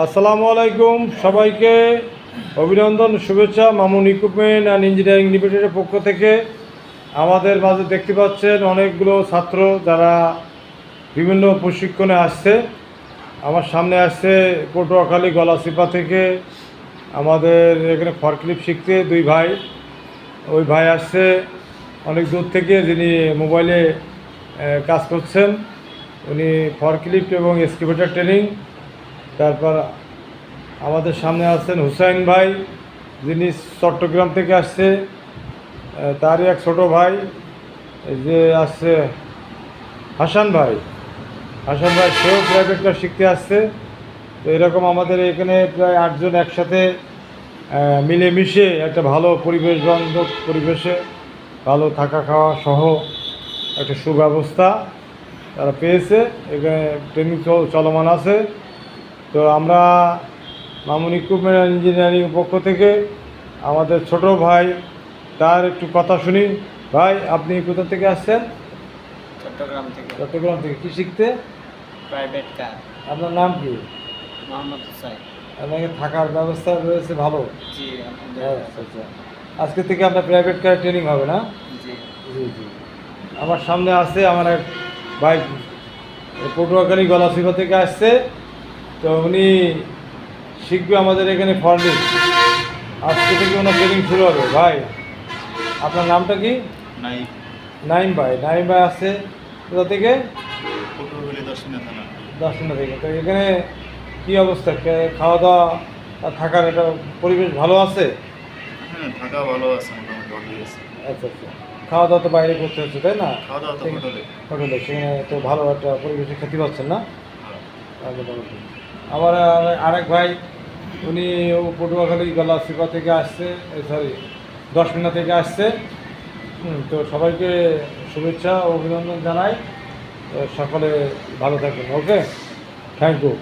আসসালামু আলাইকুম সবাইকে। অভিনন্দন, শুভেচ্ছা, মামুন ইকুইপমেন্ট অ্যান্ড ইঞ্জিনিয়ারিং লিমিটেডের পক্ষ থেকে। আমাদের মাঝে দেখতে পাচ্ছেন অনেকগুলো ছাত্র যারা বিভিন্ন প্রশিক্ষণে আসছে। আমার সামনে আসছে পটুয়াখালী গলাচিপা থেকে আমাদের এখানে ফরক্লিপ শিখতে দুই ভাই। ওই ভাই আসছে অনেক দূর থেকে, যিনি মোবাইলে কাজ করছেন। উনি ফরক্লিফট এবং এক্সকিভেটার ট্রেনিং তারপর আমাদের সামনে আসছেন হুসাইন ভাই, যিনি চট্টগ্রাম থেকে আসছে। তারই এক ছোট ভাই যে আসছে হাসান ভাই। হাসান ভাই, সেও প্রাইভেট ক্লাস শিখতে আসছে। তো এরকম আমাদের এখানে প্রায় আটজন একসাথে মিলেমিশে একটা ভালো পরিবেশ বান্ধব পরিবেশে ভালো থাকা খাওয়া সহ একটা সুব্যবস্থা তারা পেয়েছে। এখানে ট্রেনিং চল- চলমান আছে। তো আমরা মামুন ইকুইপমেন্ট ইঞ্জিনিয়ারিং পক্ষ থেকে আমাদের ছোট ভাই তার একটু কথা শুনি। ভাই আপনি কোথা থেকে আসছেন? চট্টগ্রাম থেকে। চট্টগ্রাম থেকে। কী শিখতে? প্রাইভেট কার আপনার নাম কি? মোহাম্মদ হুসাইন। আপনাকে থাকার ব্যবস্থা রয়েছে ভালো? জি আচ্ছা আলহামদুলিল্লাহ আচ্ছা আজকে থেকে আপনার প্রাইভেট কার ট্রেনিং হবে না? জি। জি জি। আমার সামনে আছে আমার এক ভাই পটুয়াখালী গলাচিপা থেকে আসছে। তো উনি শিখবে আমাদের এখানে ফর্মিং আজকে থেকে ওনার ট্রেনিং শুরু হবে। ভাই আপনার নামটা কি? নাই নাইম ভাই। নাইম ভাই আসছে কোথা থেকে? দর্শনা থেকে। তো এখানে কী অবস্থা? খাওয়া দাওয়া আর থাকার একটা পরিবেশ ভালো আছে? হ্যাঁ থাকা ভালো আছে মোটামুটি আচ্ছা আচ্ছা। খাওয়া দাওয়া তো বাইরে করতে হচ্ছে তাই না? খাওয়া দাওয়া তো হোটেলে। সেখানে তো ভালো একটা পরিবেশে খেতে পাচ্ছেন না? হ্যাঁ। মোটামুটি। আর- আরেক ভাই, উনি পটুয়াখালী গলা সিপা থেকে আসছে সরি দশমিনা থেকে আসছে। তো সবাইকে শুভেচ্ছা অভিনন্দন জানাই। সকলে ভালো থাকবেন, ওকে? Thank you